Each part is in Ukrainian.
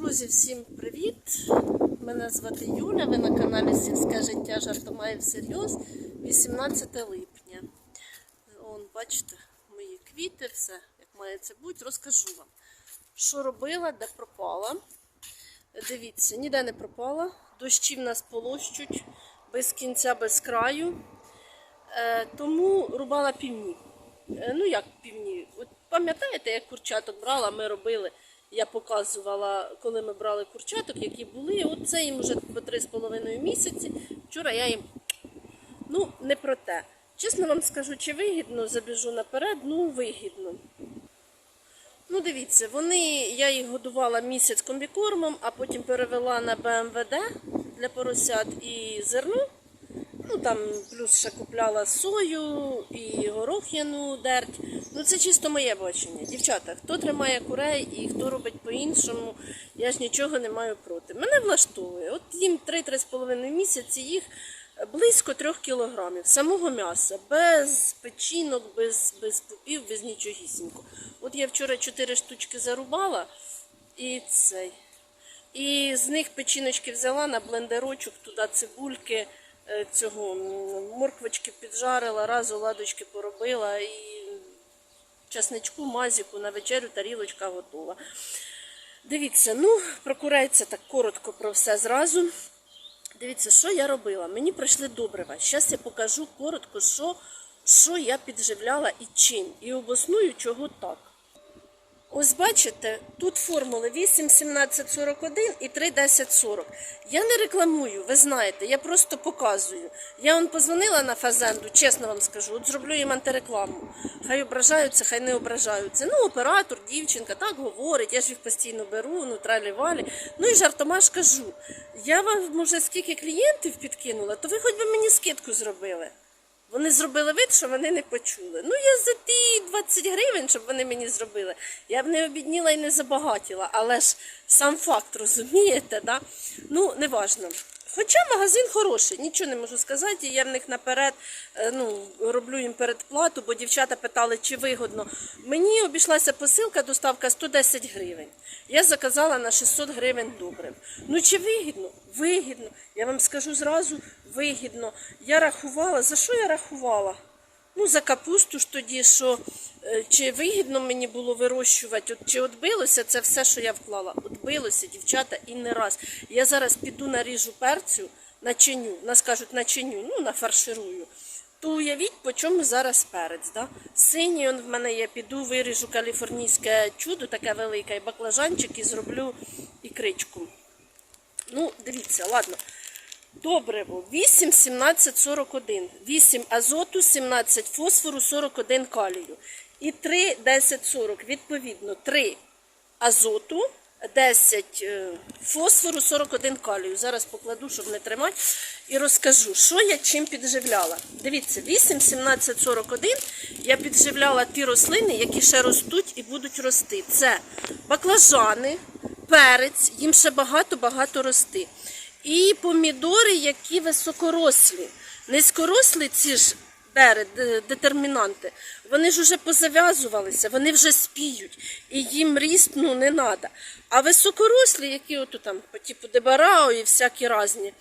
Друзі, всім привіт! Мене звати Юля, ви на каналі Сільське життя жартома і всерйоз 18 липня. Вон, бачите, мої квіти, все як має це бути, розкажу вам. Що робила, де пропала. Дивіться, ніде не пропала. Дощі в нас полощуть без кінця, без краю. Е, тому рубала півні. Е, ну як півні? От пам'ятаєте, як курчаток брала, ми робили. Я показувала, коли ми брали курчаток, які були. От це їм вже по 3,5 місяці. Вчора я їм ну не про те. Чесно вам скажу, чи вигідно, забіжу наперед, ну вигідно. Ну, дивіться, вони, я їх годувала місяць комбікормом, а потім перевела на БМВД для поросят і зерно. Ну там плюс ще купляла сою і горох'яну дерть. Ну це чисто моє бачення. Дівчата, хто тримає курей і хто робить по-іншому, я ж нічого не маю проти. Мене влаштовує. От їм 3-3,5 місяці їх близько 3 кілограмів самого м'яса, без печінок, без, без пупів, без нічогісінько. От я вчора 4 штучки зарубала і цей. І з них печіночки взяла на блендерочок, туди цибульки, цього морквочки піджарила, раз оладочки поробила і часничку, мазіку на вечерю тарілочка готова. Дивіться, ну, про курей це так коротко про все зразу. Дивіться, що я робила. Мені прийшли добрива. Зараз я покажу коротко, що, що я підживляла і чим. І обосную, чого так. Ось бачите, тут формули 8, 17, 41 і 3, 10, 40. Я не рекламую, ви знаєте, я просто показую. Я вам позвонила на фазенду, чесно вам скажу, от зроблю їм антирекламу. Хай ображаються, хай не ображаються. Ну, оператор, дівчинка, так говорить, я ж їх постійно беру, ну тралі-валі. Ну і жартома ж кажу. Я вам, може, скільки клієнтів підкинула, то ви хоч би мені скидку зробили. Вони зробили вид, що вони не почули. Ну, я за ті 20 гривень, щоб вони мені зробили. Я б не обідніла і не забагатіла, але ж сам факт, розумієте, да? Ну, неважно. Хоча магазин хороший, нічого не можу сказати. Я в них наперед е, ну, роблю їм передплату, бо дівчата питали, чи вигодно. Мені обійшлася посилка, доставка 110 гривень. Я заказала на 600 гривень добрив. Ну чи вигідно? Вигідно. Я вам скажу зразу, вигідно. Я рахувала. За що я рахувала? Ну, за капусту ж тоді, що е, чи вигідно мені було вирощувати, от, чи отбилося це все, що я вклала. Отбилося, дівчата, і не раз. Я зараз піду наріжу перцю, начиню, нас кажуть начиню, ну, нафарширую. То уявіть, по чому зараз перець. Да? Синій он в мене є, піду, виріжу каліфорнійське чудо, таке велике, і баклажанчик, і зроблю ікричку. Ну, дивіться, ладно. Добриво 8, 17, 41. 8 азоту, 17 фосфору, 41 калію. І 3, 10, 40. Відповідно, 3 азоту, 10 е, фосфору, 41 калію. Зараз покладу, щоб не тримати. І розкажу, що я чим підживляла. Дивіться, 8, 17, 41 я підживляла ті рослини, які ще ростуть і будуть рости. Це баклажани, перець, їм ще багато-багато рости. І помідори, які високорослі. Низькорослі ці ж бери, детермінанти, вони ж вже позав'язувалися, вони вже спіють, і їм ріст ну, не треба. А високорослі, які от там по типу дебарао і всякі різні,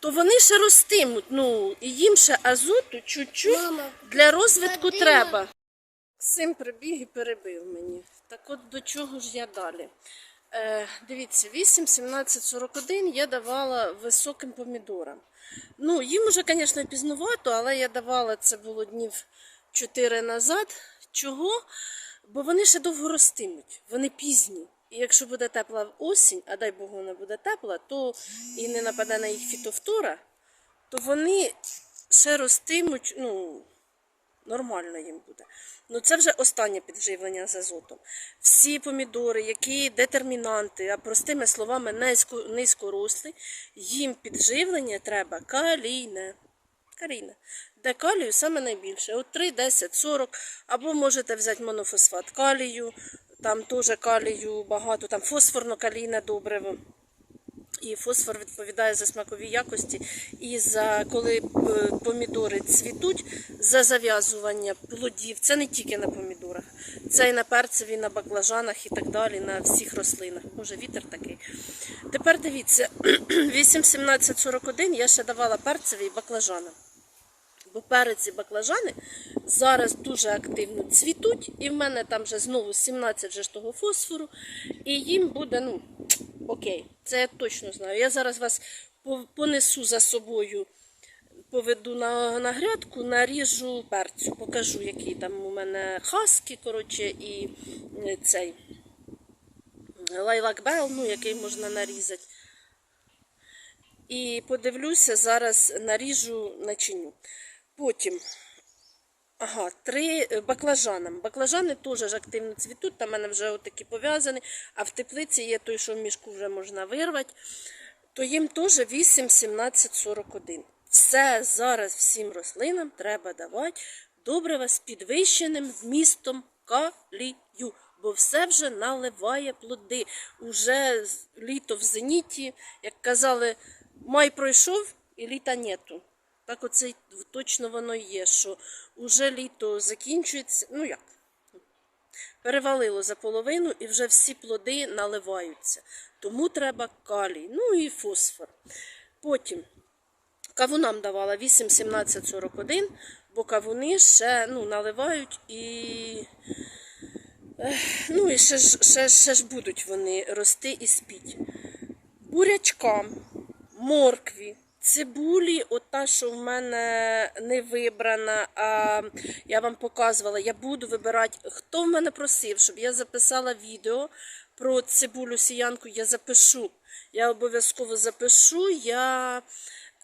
то вони ще ростимуть. Ну, і їм ще азоту чуть-чуть для розвитку треба. Сим прибіг і перебив мені. Так от до чого ж я далі? Е, дивіться, 8, 17, 41 я давала високим помідорам. Ну, їм уже, звісно, пізнувато, але я давала це було днів 4 назад. Чого? Бо вони ще довго ростимуть, вони пізні. І якщо буде тепла осінь, а дай Бог вона буде тепла, то і не нападе на їх фітофтора, то вони ще ростимуть, ну, нормально їм буде. Ну це вже останнє підживлення з азотом. Всі помідори, які детермінанти, а простими словами низько, низькорослі, їм підживлення треба калійне. Калійне. Де калію саме найбільше. От 3, 10, 40. Або можете взяти монофосфат калію, там теж калію багато, там фосфорно-калійне добриво. І фосфор відповідає за смакові якості, і за коли е, помідори цвітуть, за зав'язування плодів. Це не тільки на помідорах, це і на перцеві, на баклажанах і так далі, на всіх рослинах. Може, вітер такий. Тепер дивіться, 8.17.41 я ще давала перцеві і баклажанам. Бо перець і баклажани зараз дуже активно цвітуть, і в мене там вже знову 17 же ж того фосфору, і їм буде, ну, окей, це я точно знаю. Я зараз вас понесу за собою, поведу на, на грядку, наріжу перцю, покажу, який там у мене хаски, коротше, і е, цей лайлак бел, ну, який можна нарізати. І подивлюся, зараз наріжу начиню. Потім, ага, три е, баклажанам. Баклажани теж активно цвітуть, там в мене вже отакі пов'язані, а в теплиці є той, що в мішку вже можна вирвати, то їм теж 8, 17, 41. Все зараз всім рослинам треба давати добрива з підвищеним вмістом калію. Бо все вже наливає плоди. Уже літо в зеніті, як казали, май пройшов і літа нету. Так оце точно воно є, що уже літо закінчується. Ну як? Перевалило за половину і вже всі плоди наливаються. Тому треба калій, ну і фосфор. Потім кавунам давала 8, 17, 41, бо кавуни ще ну, наливають і. Ну і ще ж, ще, ще ж будуть вони рости і спіть. Бурячкам, моркві, цибулі, ота, що в мене не вибрана, а я вам показувала, я буду вибирати. Хто в мене просив, щоб я записала відео про цибулю сіянку, я запишу. Я обов'язково запишу, я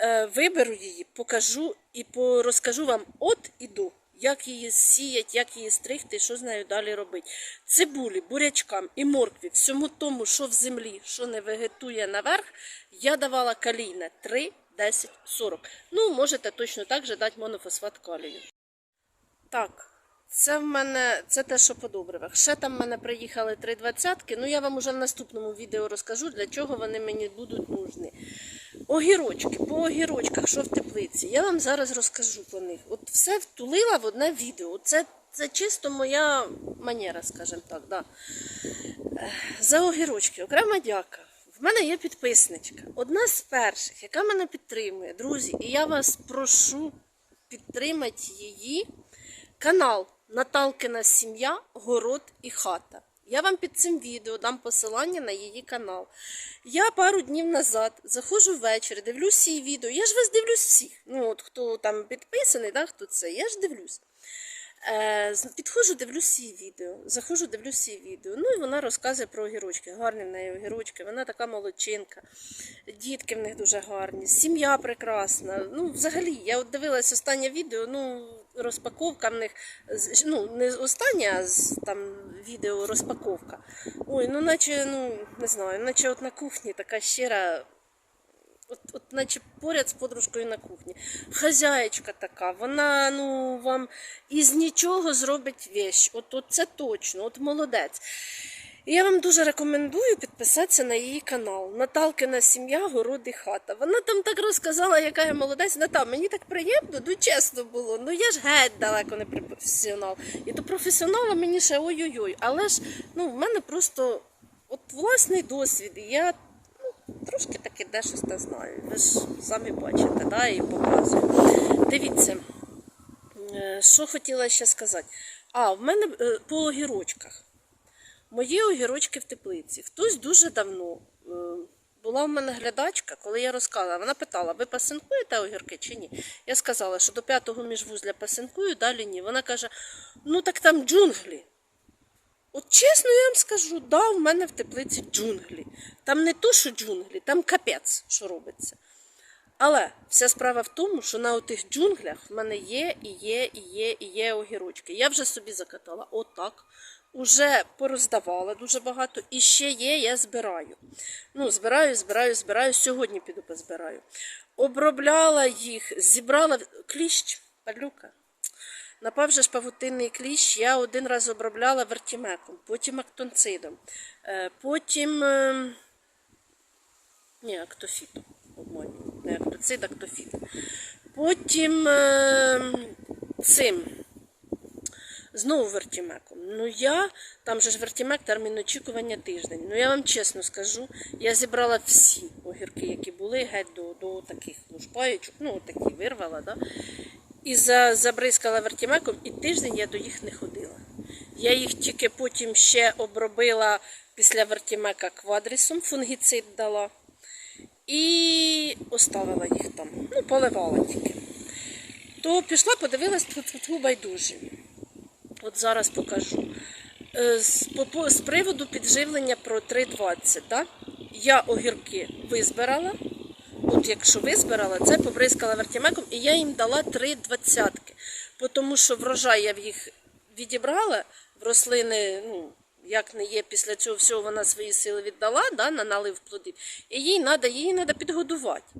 е, виберу її, покажу і розкажу вам от і до. Як її сіять, як її стригти, що з нею далі робити. Цибулі, бурячкам і моркві, всьому тому, що в землі, що не вегетує наверх, я давала калійне 3, 10, 40. Ну, можете точно так же дати монофосфат калію. Так, це в мене це те, що по добривах. Ще там в мене приїхали три двадцятки. Ну я вам уже в наступному відео розкажу, для чого вони мені будуть нужні. Огірочки, по огірочках, що в теплиці, я вам зараз розкажу про них. От все втулила в одне відео. Це, це чисто моя манера, скажімо так. Да. За огірочки, окрема дяка. В мене є підписничка, одна з перших, яка мене підтримує, друзі. І я вас прошу підтримати її канал Наталкина сім'я, город і хата. Я вам під цим відео дам посилання на її канал. Я пару днів назад заходжу ввечері, дивлюсь її відео. Я ж вас дивлюсь всіх. Ну, от хто там підписаний, да, хто це, я ж дивлюсь. Е, підходжу, дивлюсь її відео. Заходжу, дивлюсь її відео. Ну і вона розказує про огірочки. Гарні в неї огірочки. Вона така молодчинка. Дітки в них дуже гарні, сім'я прекрасна. Ну, взагалі, я от дивилась останнє відео, ну, розпаковка в них, ну, не остання, а там відео розпаковка. Ой, ну наче, ну, не знаю, наче от на кухні така щира. От, от наче поряд з подружкою на кухні. Хазяєчка така, вона ну вам із нічого зробить вещь. От, от це точно, от молодець. І я вам дуже рекомендую підписатися на її канал. Наталкина сім'я, город і хата. Вона там так розказала, яка я молодець. Натал, мені так приємно, ну чесно було. Ну я ж геть далеко не професіонал. І до професіонала мені ще ой-ой-ой. Але ж ну, в мене просто от власний досвід. Я трошки таки дещо знаю. Ви ж самі бачите, да, і показую. Дивіться, е, що хотіла ще сказати. А, в мене е, по огірочках. Мої огірочки в теплиці. Хтось дуже давно е, була в мене глядачка, коли я розказала, вона питала, ви пасинкуєте огірки чи ні? Я сказала, що до п'ятого міжвузля пасинкую, далі ні. Вона каже: ну так там джунглі. От чесно я вам скажу, да, в мене в теплиці джунглі. Там не то, що джунглі, там капець, що робиться. Але вся справа в тому, що на тих джунглях в мене є, і є, і є, і є огірочки. Я вже собі закатала отак. Уже пороздавала дуже багато. І ще є, я збираю. Ну, збираю, збираю, збираю. Сьогодні піду позбираю. Обробляла їх, зібрала кліщ, падлюка. Напав же ж павутинний кліщ, я один раз обробляла вертімеком, потім актонцидом, е, потім. е, Ні, актофіто. Обманюю. Не актоцид, актофіт. Потім е, цим. Знову вертімеком. Ну я, там же ж вертімек, термін очікування тиждень. Ну я вам чесно скажу, я зібрала всі огірки, які були, геть до, до таких лушпаєчок, ну такі вирвала, да? І за, забризкала вертімеком, і тиждень я до їх не ходила. Я їх тільки потім ще обробила після вертімека квадрісом, фунгіцид дала. І оставила їх там. Ну, поливала тільки. То пішла, подивилась тут байдужі. От зараз покажу. Е, З, по- з приводу підживлення про 3,20. Да? Я огірки визбирала. От якщо визбирала, це побризкала вертімеком, і я їм дала 3 двадцятки. Тому що врожай я в їх відібрала, в рослини, ну, як не є, після цього всього вона свої сили віддала, да, на налив плодів. І їй треба її треба підгодувати.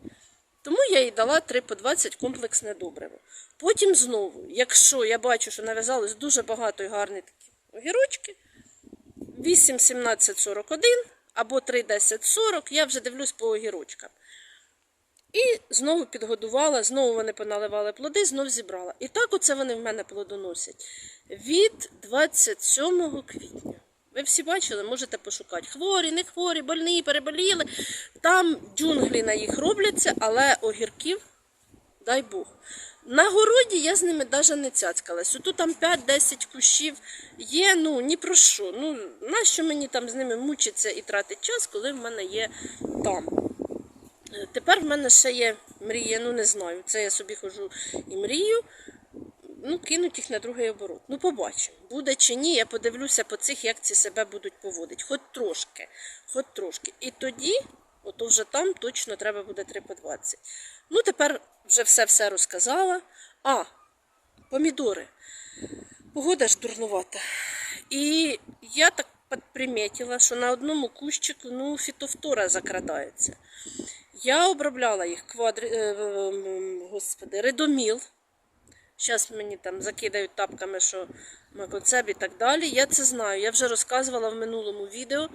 Тому я їй дала 3 по 20 комплексне добриво. Потім знову, якщо я бачу, що нав'язалось дуже багато і гарні такі огірочки, 8, 17, 41 або 3, 10, 40, я вже дивлюсь по огірочкам. І знову підгодувала, знову вони поналивали плоди, знов зібрала. І так оце вони в мене плодоносять. Від 27 квітня. Ви всі бачили, можете пошукати. Хворі, не хворі, больні, переболіли. Там джунглі на їх робляться, але огірків, дай Бог. На городі я з ними навіть не цяцькалась. Тут там 5-10 кущів є, ну ні про що. Ну, нащо мені там з ними мучитися і тратити час, коли в мене є там. Тепер в мене ще є мрія, ну не знаю. Це я собі хожу і мрію. Ну, кинуть їх на другий оборот. Ну, побачимо. Буде чи ні, я подивлюся по цих, як ці себе будуть поводити. Хоч трошки, хоч трошки. І тоді, ото вже там точно треба буде 3 по 20. Ну, тепер вже все-все розказала. А, помідори. Погода ж дурнувата. І я так підприметила, що на одному кущику ну, фітофтора закрадається. Я обробляла їх квадри... е, господи, редоміл. Зараз мені там закидають тапками, що макоцеб і так далі. Я це знаю. Я вже розказувала в минулому відео.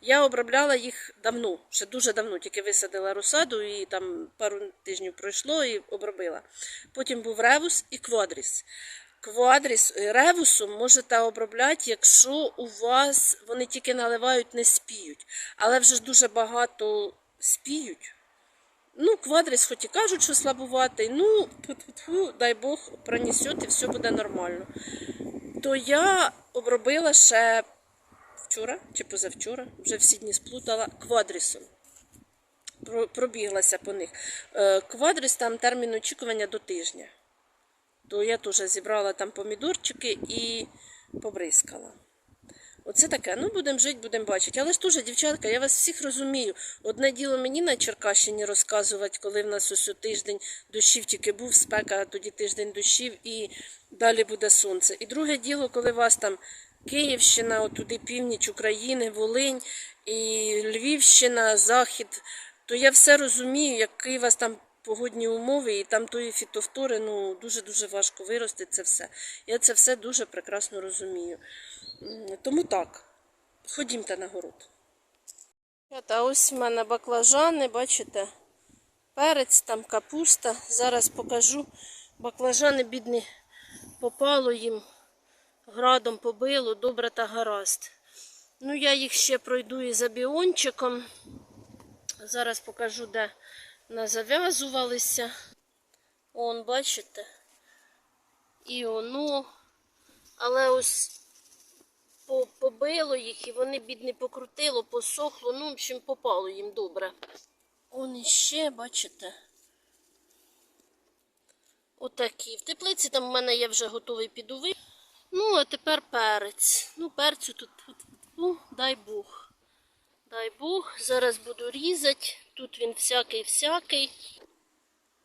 Я обробляла їх давно, ще дуже давно, тільки висадила розсаду і там пару тижнів пройшло і обробила. Потім був ревус і квадріс. Квадріс е, ревусом можете обробляти, якщо у вас вони тільки наливають, не спіють. Але вже ж дуже багато спіють. Ну, квадріс хоч і кажуть, що слабуватий, ну, тьфу-тьфу-тьфу, дай Бог, пронесет і все буде нормально. То я обробила ще вчора чи позавчора, вже всі дні сплутала, квадрісом. Пробіглася по них. Е, Квадріс там термін очікування до тижня. То я теж зібрала там помідорчики і побризкала. Оце таке. Ну, будемо жити, будемо бачити. Але ж теж, дівчатка, я вас всіх розумію. Одне діло мені на Черкащині розказувати, коли в нас ось тиждень дощів тільки був, спека, а тоді тиждень дощів і далі буде сонце. І друге діло, коли вас там Київщина, отуди північ України, Волинь і Львівщина, Захід, то я все розумію, які у вас там погодні умови, і там тої фітофтори, ну, дуже-дуже важко вирости це все. Я це все дуже прекрасно розумію. Тому так, ходімте на город. А ось в мене баклажани, бачите, перець, там капуста. Зараз покажу. Баклажани бідні попало їм, градом побило, добре та гаразд. Ну, я їх ще пройду і за біончиком. Зараз покажу, де назав'язувалися. Он, бачите? І оно. Але ось побило їх і вони бідні покрутило, посохло, ну, общем, попало їм добре. Он іще, бачите. Отакі. В теплиці там в мене є вже готовий підовий. Ну, а тепер перець. Ну, перцю тут, тут, ну, дай Бог. Дай Бог. Зараз буду різати. Тут він всякий-всякий.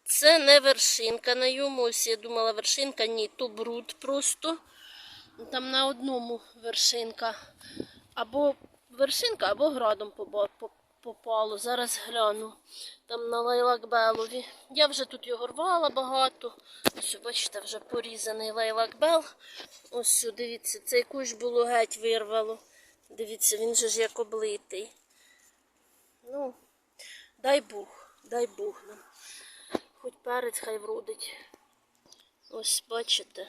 Це не вершинка на йому. Ось я думала вершинка, ні, то бруд просто. Там на одному вершинка. Або вершинка, або градом попало. Зараз гляну. Там на лайлакбелові. Я вже тут його рвала багато. Ось, бачите, вже порізаний лайлакбел. Ось, дивіться, цей кущ було геть вирвало. Дивіться, він же ж як облитий. Ну, Дай Бог, дай Бог нам. Хоч перець хай вродить. Ось бачите.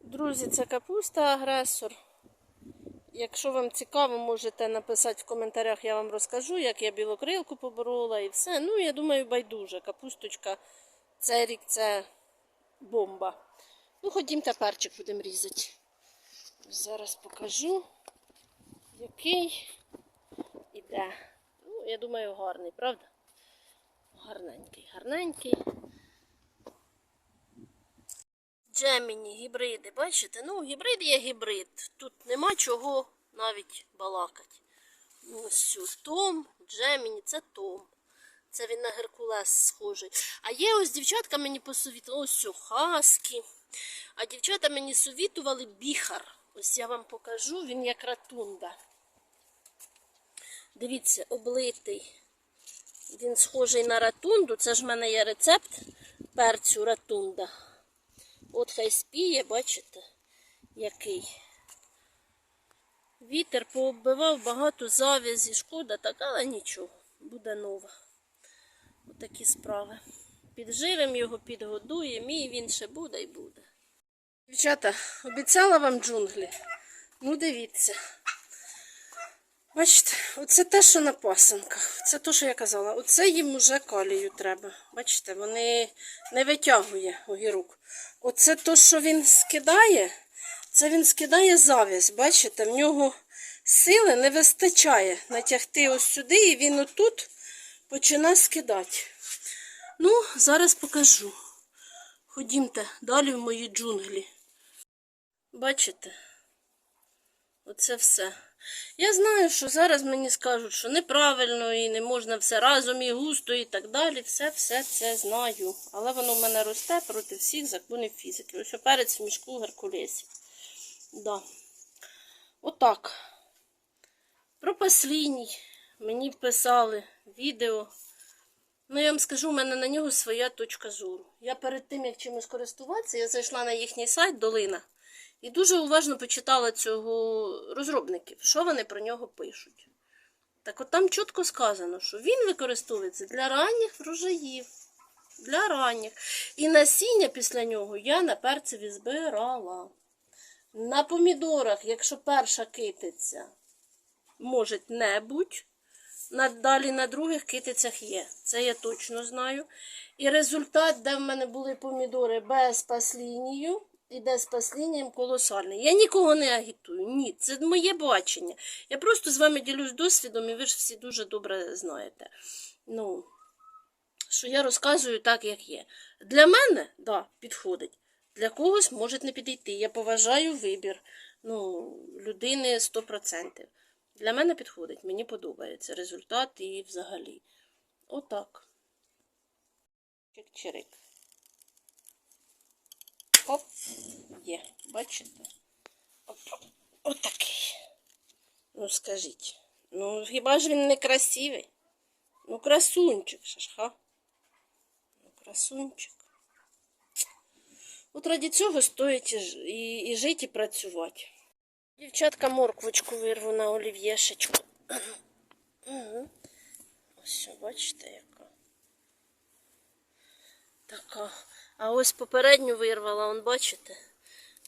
Друзі, це капуста агресор. Якщо вам цікаво, можете написати в коментарях, я вам розкажу, як я білокрилку поборола і все. Ну, я думаю, байдуже. Капусточка, цей рік це бомба. Ну, ходімте перчик будемо різати. Зараз покажу, який іде. Ну, я думаю, гарний, правда? Гарненький, гарненький. Джеміні, гібриди, бачите? Ну, гібрид є гібрид. Тут нема чого навіть балакати. Ось Том, Джеміні, це Том. Це він на Геркулес схожий. А є ось дівчатка мені посовітували, ось Хаскі. А дівчата мені совітували біхар. Ось я вам покажу, він як ратунда. Дивіться, облитий. Він схожий на ратунду. Це ж в мене є рецепт перцю ратунда. От хай спіє, бачите, який. Вітер пооббивав багато завязі, шкода, так, але нічого, буде нова. Отакі справи. Підживемо його, підгодуємо, і він ще буде і буде. Дівчата, обіцяла вам джунглі. Ну, дивіться. Бачите, оце те, що на пасенках. Це те, що я казала. Оце їм уже калію треба. Бачите, вони не витягує огірок. Оце те, що він скидає, це він скидає завязь. Бачите, в нього сили не вистачає натягти ось сюди, і він отут починає скидати. Ну, зараз покажу. Ходімте далі в мої джунглі. Бачите? Оце все. Я знаю, що зараз мені скажуть, що неправильно і не можна все разом і густо і так далі. Все, все це знаю. Але воно в мене росте проти всіх законів фізики. Ось перець в мішку Геркулесів. Да. Отак. Про пасліній мені писали відео. Ну, я вам скажу, у мене на нього своя точка зору. Я перед тим, як чимось користуватися, я зайшла на їхній сайт Долина. І дуже уважно почитала цього розробників, що вони про нього пишуть. Так от там чітко сказано, що він використовується для ранніх врожаїв. Для ранніх. І насіння після нього я на перцеві збирала. На помідорах, якщо перша китиця, може не на- далі на других китицях є. Це я точно знаю. І результат, де в мене були помідори без паслінію, іде з паслінням колосальний. Я нікого не агітую. Ні, це моє бачення. Я просто з вами ділюсь досвідом, і ви ж всі дуже добре знаєте. Ну, що я розказую так, як є. Для мене, да, підходить. Для когось може не підійти. Я поважаю вибір ну, людини 100%. Для мене підходить, мені подобається результат і взагалі. Отак. Чик-чирик. Оп, є, бачите? Оп, отакий. Ну, скажіть. Ну, хіба ж він не красивий? Ну, красунчик, шашха. Ну, красунчик. От раді цього стоїть і, і жити, і працювати. Дівчатка морквочку вирву на олів'єшечку. Угу. Ось, бачите, яка. Така. А ось попередню вирвала, он бачите?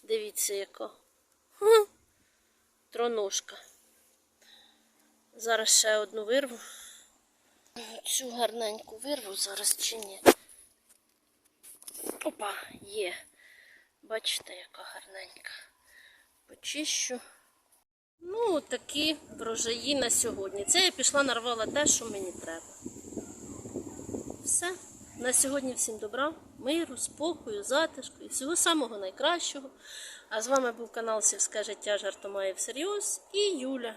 Дивіться, яка. Хм. Троножка. Зараз ще одну вирву. Цю гарненьку вирву зараз чи ні. Опа, є. Бачите, яка гарненька. Почищу. Ну, такі врожаї на сьогодні. Це я пішла нарвала те, що мені треба. Все. На сьогодні всім добра, миру, спокою, затишку і всього самого найкращого. А з вами був канал Сільське життя Жартомає всерйоз і Юля.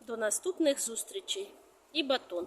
До наступних зустрічей і батон.